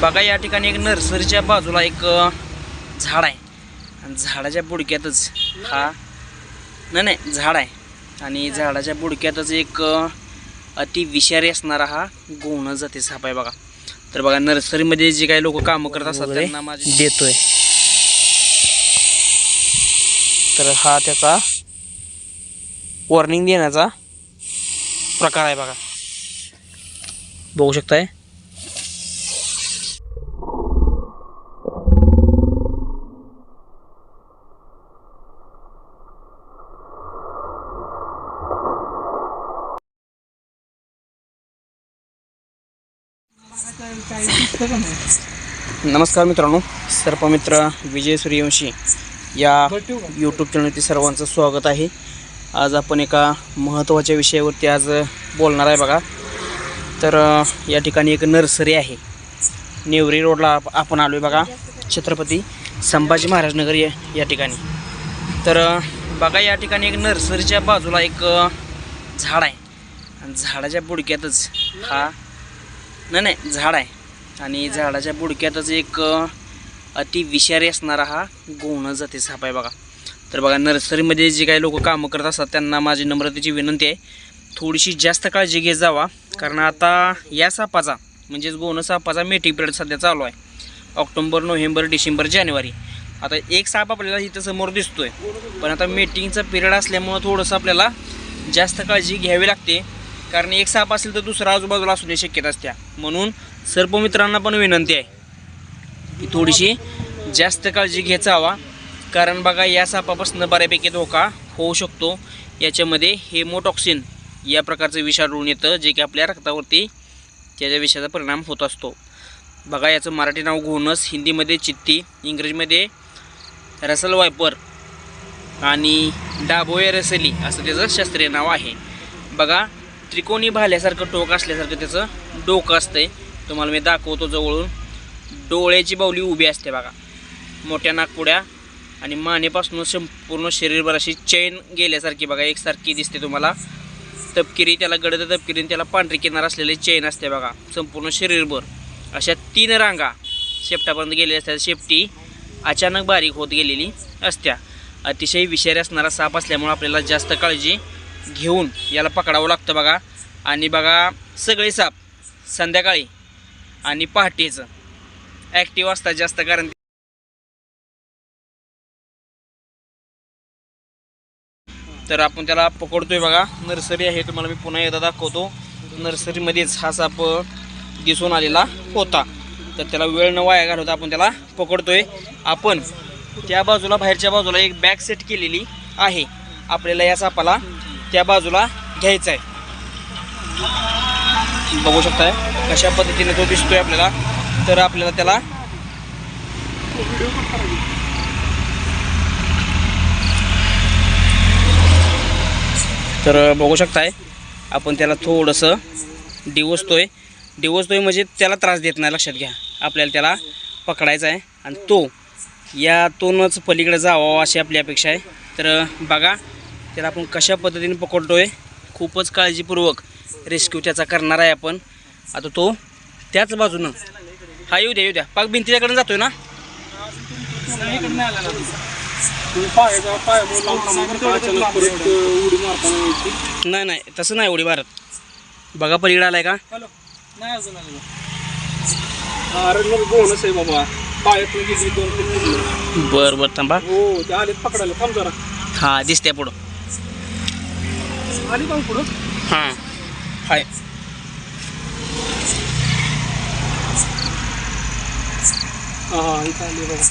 बघा या ठिकाणी एक नर्सरीच्या बाजूला एक झाड आहे. आणि झाडाच्या बुडक्यातच हा नाही नाही झाड आहे. आणि झाडाच्या बुडक्यातच एक अति विषारी असणारा हा गोण जाते साप आहे बघा. तर बघा नर्सरीमध्ये जे काही लोक कामं करत असतात त्यांना माझे देतोय. तर हा त्याचा वॉर्निंग देण्याचा प्रकार आहे बघा. बघू शकताय? नमस्कार मित्रांनो सर्पमित्र विजय सूर्यवंशी या यूट्यूब चॅनलवरती सर्वांचं स्वागत आहे. आज आपण एका महत्त्वाच्या विषयावरती आज बोलणार आहे बघा. तर या ठिकाणी एक नर्सरी आहे. नेवरी रोडला आपण आलो आहे बघा छत्रपती संभाजी महाराज नगर या या ठिकाणी. तर बघा या ठिकाणी एक नर्सरीच्या बाजूला एक झाड आहे. आणि झाडाच्या बुडक्यातच हा नाही नाही झाड आहे. आणि झाडाच्या बुडक्यातच एक अति विषारी असणारा हा गोण जाते साप आहे बघा. तर बघा नर्सरीमध्ये जे काही लोक कामं करत असतात त्यांना माझी नम्रतेची विनंती आहे. थोडीशी जास्त काळजी घेत जावा कारण आता या सापाचा म्हणजेच गोण सापाचा मेटिंग पिरियड सध्या चालू आहे. ऑक्टोबर नोव्हेंबर डिसेंबर जानेवारी. आता एक साप आपल्याला इथं समोर दिसतोय पण आता मेटिंगचा पिरियड असल्यामुळं थोडंसं आपल्याला जास्त काळजी घ्यावी लागते. कारण एक साप असेल तर दुसरा आजूबाजूला असण्याची शक्यता असत्या. म्हणून सर्पमित्रांना पण विनंती आहे की थोडीशी जास्त काळजी घ्यायचा हवा कारण बघा या सापापासून बऱ्यापैकी धोका होऊ शकतो. याच्यामध्ये हेमोटॉक्सिन या प्रकारचं विषाणू येतं जे की आपल्या रक्तावरती त्याच्या विषाचा परिणाम होत असतो. बघा याचं मराठी नाव घोणस हिंदीमध्ये चित्ती इंग्रजीमध्ये रसल वायपर आणि डाबोया रसली असं त्याचं शास्त्रीय नाव आहे. बघा त्रिकोणी भाल्यासारखं टोक असल्यासारखं त्याचं डोकं असतंय. तुम्हाला मी दाखवतो जवळून. डोळ्याची बावली उभी असते बघा. मोठ्या नागपुड्या आणि मानेपासून संपूर्ण शरीरभर अशी चैन गेल्यासारखी बघा एकसारखी दिसते तुम्हाला. तपकिरी त्याला गडद तपकिरी त्याला पांढरी किनार असलेली चैन असते बघा संपूर्ण शरीरभर. अशा तीन रांगा शेपटापर्यंत गेलेल्या असतात. शेपटी अचानक बारीक होत गेलेली असत्या. अतिशय विषारी असणारा साप असल्यामुळे आपल्याला जास्त काळजी घेऊन याला पकडावं लागतं बघा. आणि बघा सगळे साप संध्याकाळी आणि पहाटेचं. ॲक्टिव्ह असतात जास्त कारण तर आपण त्याला पकडतोय बघा. नर्सरी आहे तुम्हाला मी पुन्हा एकदा दाखवतो. नर्सरीमध्येच हा साप दिसून आलेला होता. तर त्याला वेळ न वाया घालवता आपण त्याला पकडतोय. आपण त्या बाजूला बाहेरच्या बाजूला एक बॅग सेट केलेली आहे. आपल्याला या सापाला त्या बाजूला घ्यायचा आहे बघू शकताय कशा पद्धतीने तो दिसतोय आपल्याला. तर आपल्याला त्याला तर बघू शकताय आपण त्याला थोडंसं डिवसतोय डिवसतोय म्हणजे त्याला त्रास देत नाही लक्षात घ्या. आपल्याला त्याला पकडायचा आहे आणि तो यातूनच पलीकडे जावा अशी आपली अपेक्षा आहे. तर बघा त्याला आपण कशा पद्धतीने पकडतोय खूपच काळजीपूर्वक रेस्क्यू त्याचा करणार आहे आपण. आता तो त्याच बाजूनं. हा येऊ द्या येऊ द्या. पाक भिंतीच्याकडे जातोय ना? नाही नाही तसं नाही एवढी भारत बघा पलीकडे आलाय का? नाही अजून बोनस आहे बाबा. बरं बरं थांबा. हो ते पकडायला. थांब जरा. हां दिसते पुढं. आली का पुढं. हां. हाय हा हा इथं आली बाबा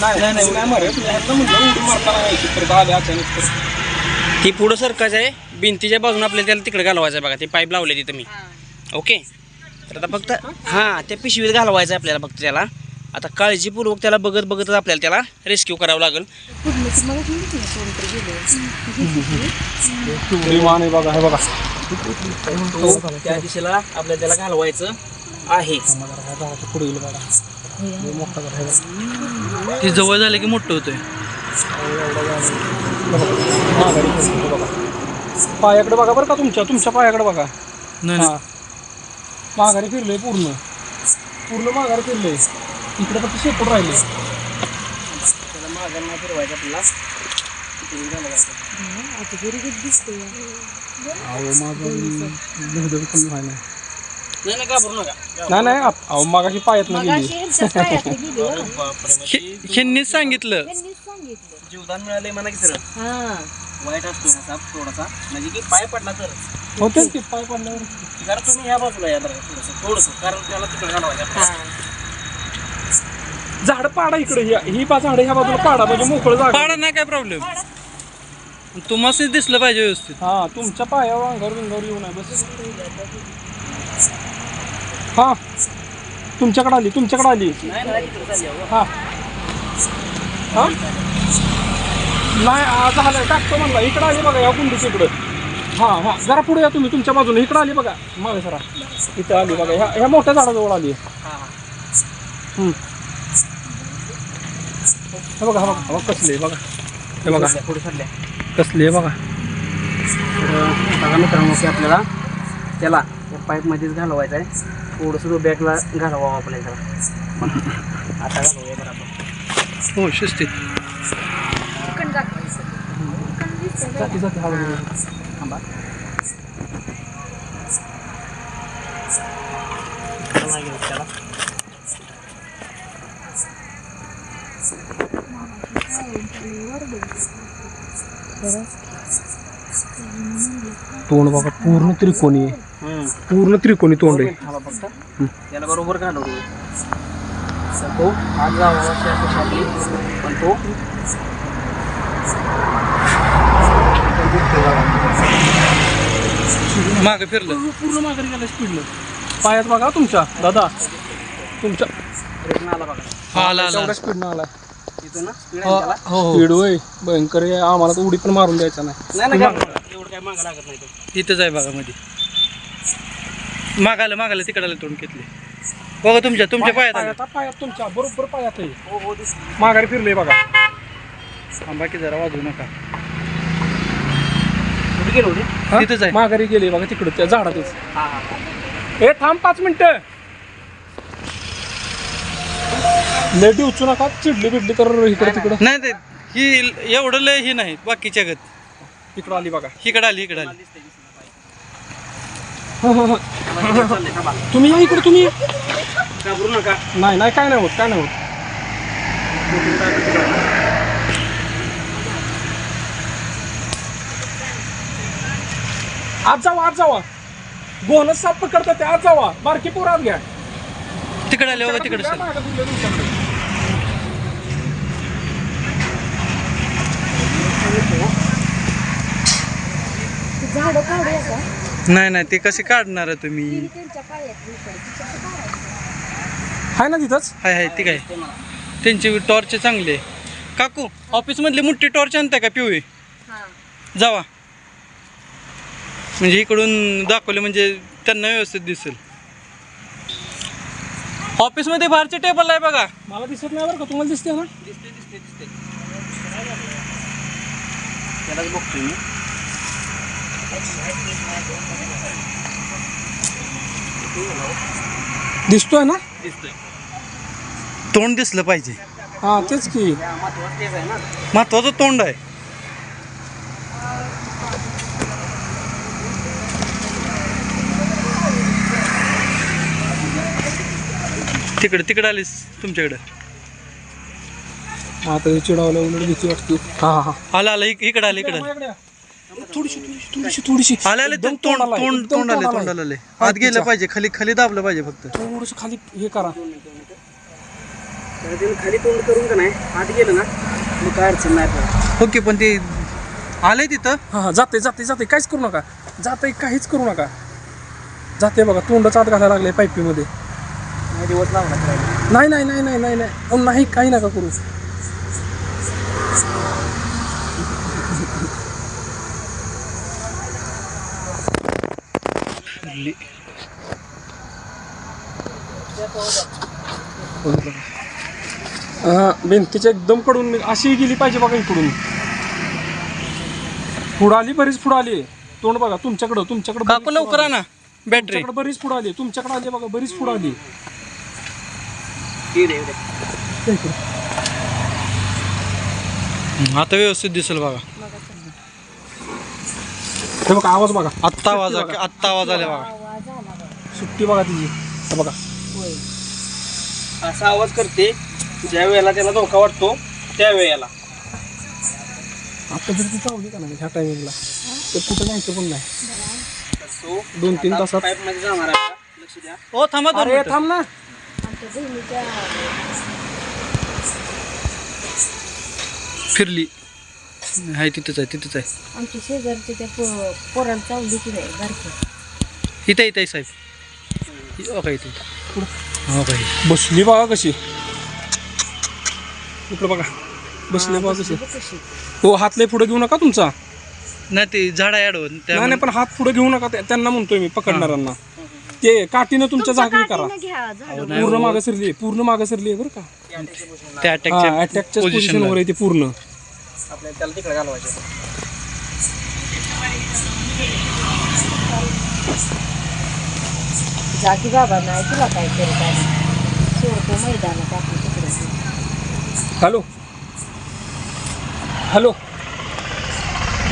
नाही नाही नाही काय मारत ह्यातलं म्हटलं उडी मारताना यायची परत आले अचानक तर. ती पुढं सरकायचं आहे. भिंतीच्या बाजून आपल्याला त्याला तिकडे घालवायचं आहे बघा. ते पाईप लावले तिथं मी ओके? तर आता फक्त हां त्या पिशवीत घालवायचं आहे आपल्याला फक्त त्याला. आता काळजीपूर्वक त्याला बघत बघतच आपल्याला त्याला रेस्क्यू करावं लागेल. विमान आहे बघा हे बघा. तो त्या दिशेला आपल्याला त्याला घालवायचं आहे. ते जवळ झालं की मोठं होतंय. पायाकडे बघा बरं का तुमच्या तुमच्या पायाकडे बघा. नाही माघारी फिरलंय पूर्ण. पूर्ण माघारी फिरलंय. इकडे फक्त शेपूट राहिले त्याला मागं नाही फिरवायचं आपल्याला. घालवायचं. अहो माझं धगधग कमी व्हायला नाही नाही घाबरू नका. नाही नाही आप- अहो मागाशी पायात गेली. यांच्या गेली हो. बापरे, म्हणजे ह्यांनीच सांगितलं. त्यांनीच सांगितलं. जीवदान मिळालंय म्हणा की सर हा. वाईट असतो ना साप थोडासा. म्हणजे की पाय पडला तर. होते की पाय पडल्यावर? कारण तुम्ही ह्या बाजूला या जरा थोडंसं. थोडंसं. कारण त्याला तिकडे घालवायचं. हा. झाड पाडा इकडे ही ही बा झाड ह्या बाजूला पाडा म्हणजे मोकळं जागा पाडा नाही काय प्रॉब्लेम तुम्हाला दिसलं पाहिजे व्यवस्थित. हा तुमच्या पायावर अंगावर बिंगावर येऊ नये बस. हा. तुमच्याकडे आली तुमच्याकडे आली. हो. नाही आ, झालं टाकतो म्हणला. इकडं आली बघा या कुंडीच्या इकडं. हा हा. जरा पुढे या तुम्ही तुमच्या बाजूने. इकडं आली बघा. मागे सरा. इथं आली बघा. ह्या ह्या मोठ्या झाडाजवळ आली. हम्म. हे बघा हा बघा हा बघा कसले बघा. हे बघा. पुढे सरल्या कसले बघा. तर बघा मित्रांनो की आपल्याला त्याला या पाईपमध्येच घालवायचं आहे. थोडंसं बॅगला घालवावं आपल्याला त्याला आता घालूया बरोबर हो शिस्तीत दिसतंय जाती जाती हा. बघा. थांबा त्याला नाही घ्यायचं त्याला तोंड बघा पूर्ण त्रिकोणी आहे हम्म. पूर्ण त्रिकोणी तोंड आहे थांबा फक्त त्याला बरोबर घालवतो तर तो आज जावा आपली पण तो मागं फिरलं पूर्ण पूर्ण माघारी गेला स्पीडनं पायात बघा तुमच्या दादा तुमच्या प्रश्न आला बघा हा आला आला तेवढ्या स्पीडनं आला ना? आहे त्याला हो हो. स्पीड होय भयंकर आहे. आम्हाला तर उडी पण मारून द्यायचा नाही. एवढं काय मागं लागत नाही तो. इथंच आहे बघा मध्ये मागायला मागायला तिकडाला तोंड घेतले. बघा तुमच्या तुमच्या पायात आलं पायात पायात तुमच्या बरोबर पायात आहे. हो हो दिसली माघारी फिरले बघा. थांबा की जरा वाजवू नका. कुठे गेलो हा? तिथंच आहे. माघारी गेले बघा तिकडं त्या झाडातच. हा हा. ए थांब पाच मिनिटं. लेटी उचू नका चिडली बिडली तर इकडे तिकडं. नाही ते ही एवढं लय ही नाही बाकीच्या गत. इकडं आली बघा. इकडं आली इकडं आली. तुम्ही या इकडे तुम्ही घाबरू नका. नाही नाही काय नाही होत काय नाही होत. आज जावा आज जावा. गोहनच साप पकडतात ते आज जावा. बारकी पोर आज घ्या. तिकडे आले बघा तिकडे काय सर मागं तुमच्या तुमच्याकडे? झाडं काढूया का? नाही नाही ते कसे काढणार आहे तुम्ही? त्यांच्या? हाय ना तिथंच? हाय हाय ती काय? त्यांची टॉर्च चांगली आहे. काकू ऑफिस मधली मोठी टॉर्च आणताय का पिवळी हा. जावा. म्हणजे इकडून दाखवले म्हणजे त्यांना व्यवस्थित दिसेल. ऑफिसमध्ये बाहेरचे टेबल आहे बघा. मला दिसत नाही बरं का तुम्हाला दिसते ना? दिसते दिसते दिसते त्यालाच बघतोय मी. दिसतोय ना? दिसतोय. तोंड दिसलं पाहिजे. हा तेच की. महत्वाचं तोंड आहे. तिकडे तिकडे आलीस तुमच्याकडे. आता हे चिडावलं उलट भीती वाटते. हा हा आला आला इक- इकडे आलं इकडे. थोडीशी थोडीशी थोडीशी थोडीशी. आले आले एकदम तोंड तोंडाला आहे, तोंड एकदम तोंड आले तोंडाला आहे. तोंड आले आत गेलं पाहिजे खाली खाली दाबलं पाहिजे फक्त. थोडंसं खाली हे करा. तिने खाली तोंड करून का नाही? आत गेलं ना? मग काय अडचण नाही आपल्याला. ओके पण ते आलंय तिथं? हा हा जाते जाते जाते काहीच करू नका. जाते काहीच करू नका. जाते बघा तोंडच आत घालायला लागले पाईपीमध्ये. नाही दिवस लागला करायला. नाही नाही नाही नाही नाही नाही. अहो, नाही काही नका करू हा भिंतीच्या एकदम कडून अशी गेली पाहिजे बघा इकडून. पुढं आली बरीच पुढं आली तोंड बघा तुमच्याकडं तुमच्याकडं लवकर आणा बॅटरी बरीच पुढे आली तुमच्याकडे आली बघा बरीच पुढे आली. आता व्यवस्थित दिसेल बघा. हे बघा आवाज बघा. आत्ता आवाज सुट्टी बघा. आत्ता आवाज आला बघा. आवाज आला बघा सुट्टी बघा तिची. हे बघा. होय. असा आवाज करते ज्या वेळेला त्याला धोका वाटतो त्या वेळेला. आता जर ती चावली का नाही ह्या टायमिंगला तर कुठं जायचं पण नाही. तो दोन तीन तासात. पाईपमध्ये जाणार आहे का? लक्ष द्या. ओ थांबा दोन अरे मिनिटं. थांब ना. आमच्या बहिणीच्या फिरली. हाय तिथंच आहे तिथंच आहे. आमच्या शेजारच्या त्या पो- पोराला चावली की नाही बारक्या इथं इथं आहे साहेब. इ- हो का इथे हो का इथे. बसली बघा कशी. इकडं बघा. बसली बघा कशी. बघ कशी. हो हात लय पुढे घेऊ नका तुमचा. नाही ते झाड आहे अडवून नाही त्या नाही पण हात पुढे घेऊ नका त्या- त्यांना म्हणतोय मी पकडणाऱ्यांना. ते काठीनं तुमच्या जागी करा. काठीनं घ्या झाडू. नाही पूर्ण हो. मागं सरली पूर्ण मागं सरली बरं का. त्या अटॅकच्या अटॅकच्या पोझिशनवर. आहे ते पूर्ण. आपल्याला त्याला तिकडे घालवायचं जागी बाबा नाही तुला काय करत? आली सोडतो मैदानात आपण तिकडे. हॅलो? हॅलो?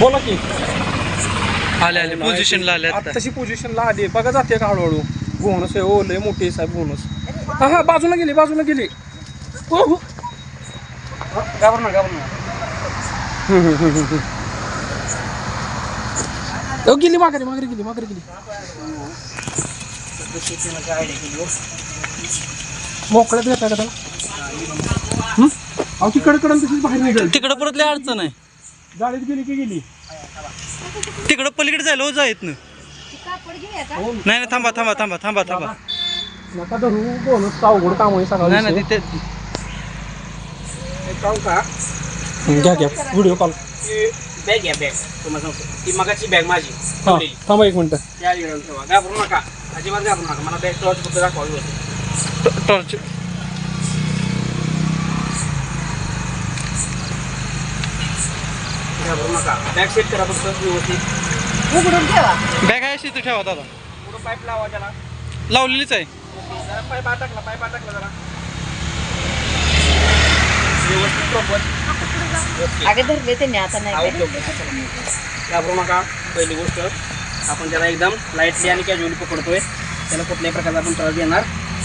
बोला की. आले आले. पोझिशनला आले आता. आत्ताशी पोझिशनला आली. बघा जाते का हळूहळू. बोनस आहे. हो लय मोठी आहे साहेब बोनस हा हा बाजूला गेली बाजूला गेली. हो. हो घाबरू नका घाबरू नका. अहो, गेली माघारी माघारी गेली माघारी गेली. मोकळ्यात घेता का त्याला? हं? अहो ती कडकडन तशीच बाहेर निघाल. तिकडं परत लय अडचण आहे. गाडीत गेली की गेली? तिकडं पलीकडे जायला हो जायत ना हो, नाही नाही थांबा थांबा थांबा थांबा थांबा. नका धरू बोनस अवघड काम आहे नाही नाही सगळं तिथे काम का घ्या घ्या. व्हिडिओ कॉल बॅग घ्या बॅग तुम्हाला सांगतो. ती मगाची बॅग माझी. हा थांबा एक मिनटं. त्या ठिकाणी ठेवा. घाबरू नका. अजिबात घाबरू नका. मला बॅग टॉर्च फक्त दाखवावी होती टॉर्च घाबरू नका. बॅग सेट करा फक्त व्यवस्थित. उघडून ठेवा? बॅग आहे अशी इथं ठेवा दादा. पुढं पाईप लावा त्याला. लावलेलीच आहे. जरा पाईप अटकला पाईप अटकला जरा. व्यवस्थित प्रॉपर. आगे धरले त्यांनी आता नाही घाबरू नका पहिली गोष्ट आपण त्याला एकदम लाईटली आणि कॅज्युअली पकडतोय. त्याला कुठल्याही प्रकारचा आपण त्रास देणार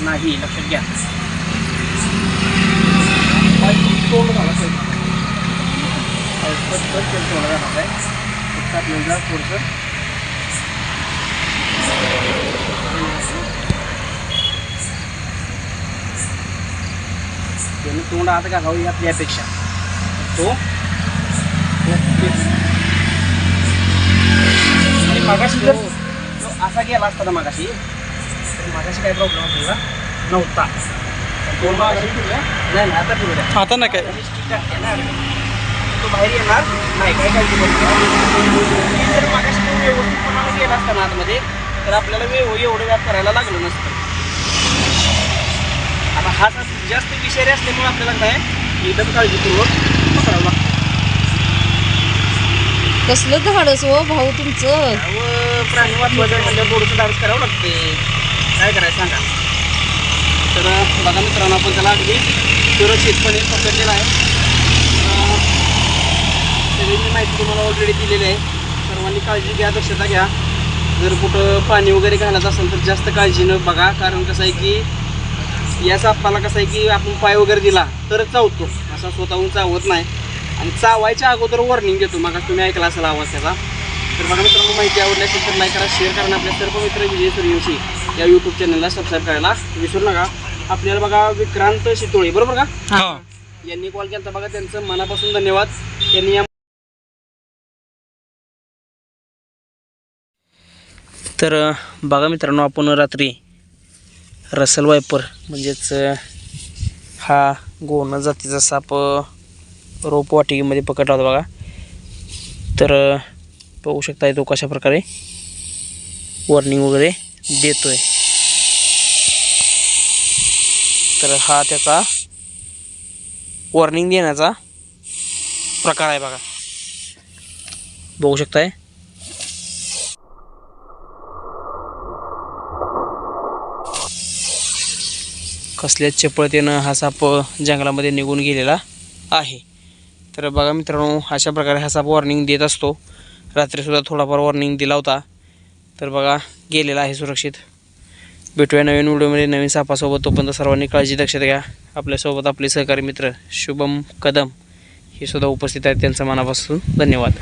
नाही. लक्षात घ्या. तोंड झाला सोडा जाणार आहे. थोडंसं. तोंड आत घालावं ही आपली अपेक्षा तो आणि मागाशी जर तो असा गेला असता ना मागाशी मागाशी काय प्रॉब्लेम आपल्याला नव्हता. तोंड मागाशी नाही नाही आता द्या आता नाही काय? तो बाहेर येणार. नाही काय काय जर मागाशी तो व्यवस्थितपणाने गेला असता ना आतमध्ये तर आपल्याला वेळ एवढं व्याप करायला लागलं नसतं. आता हा सा- जास्त विषारी असल्यामुळे आपल्याला काय एकदम काळजीपूर्वक पकडावं लागतं. कसलं धाडस हो भाऊ तुमचं? व प्राणी वाचवायचं म्हणजे थोडंसं धाडस करावं लागते काय करायचं सांगा? तर बघा मित्रांनो आपण त्याला अगदी सुरक्षितपणे पकडलेला आहे. अं, सगळी मी माहिती तुम्हाला ऑलरेडी दिलेली आहे. सर्वांनी काळजी घ्या दक्षता घ्या. जर कुठं पाणी वगैरे घालत असेल तर जास्त काळजीनं बघा. कारण कसं आहे की या सापाला कसं आहे की आपण पाय वगैरे दिला तरच चावतो. असा स्वतःहून चावत नाही. आणि चावायच्या अगोदर वॉर्निंग देतो. मग तुम्ही ऐकला असेल आवाज त्याचा. तर बघा मित्रांनो माहिती आवडली असेल तर लाईक करा शेअर करा आणि आपल्या सर्व मित्र विजय सूर्यवंशी या यूट्यूब चॅनलला सबस्क्राईब करायला विसरू नका. आपल्याला बघा विक्रांत शितोळे बरोबर का? हा. यांनी कॉल केला बघा त्यांचं मनापासून धन्यवाद. त्यांनी या तर बघा मित्रांनो आपण रात्री रसल वायपर म्हणजेच हा गोण जातीचा साप रोपवाटिकेमध्ये रोप वाटिकेमध्ये पकडला होता बघा. तर बघू शकता तो कशा प्रकारे वॉर्निंग वगैरे देतोय. तर हा त्याचा वॉर्निंग देण्याचा प्रकार आहे बघा. बघू शकताय? कसल्याच चपळतेनं हा साप जंगलामध्ये निघून गेलेला आहे. तर बघा मित्रांनो अशा प्रकारे हा साप वॉर्निंग देत असतो. रात्रीसुद्धा थोडाफार वॉर्निंग दिला होता. तर बघा गेलेला आहे सुरक्षित. भेटूया नवीन व्हिडिओमध्ये नवीन सापासोबत. तोपर्यंत सर्वांनी काळजी दक्षता घ्या आपल्यासोबत आपले सहकारी मित्र शुभम कदम हे सुद्धा उपस्थित आहेत. त्यांचा मनापासून धन्यवाद.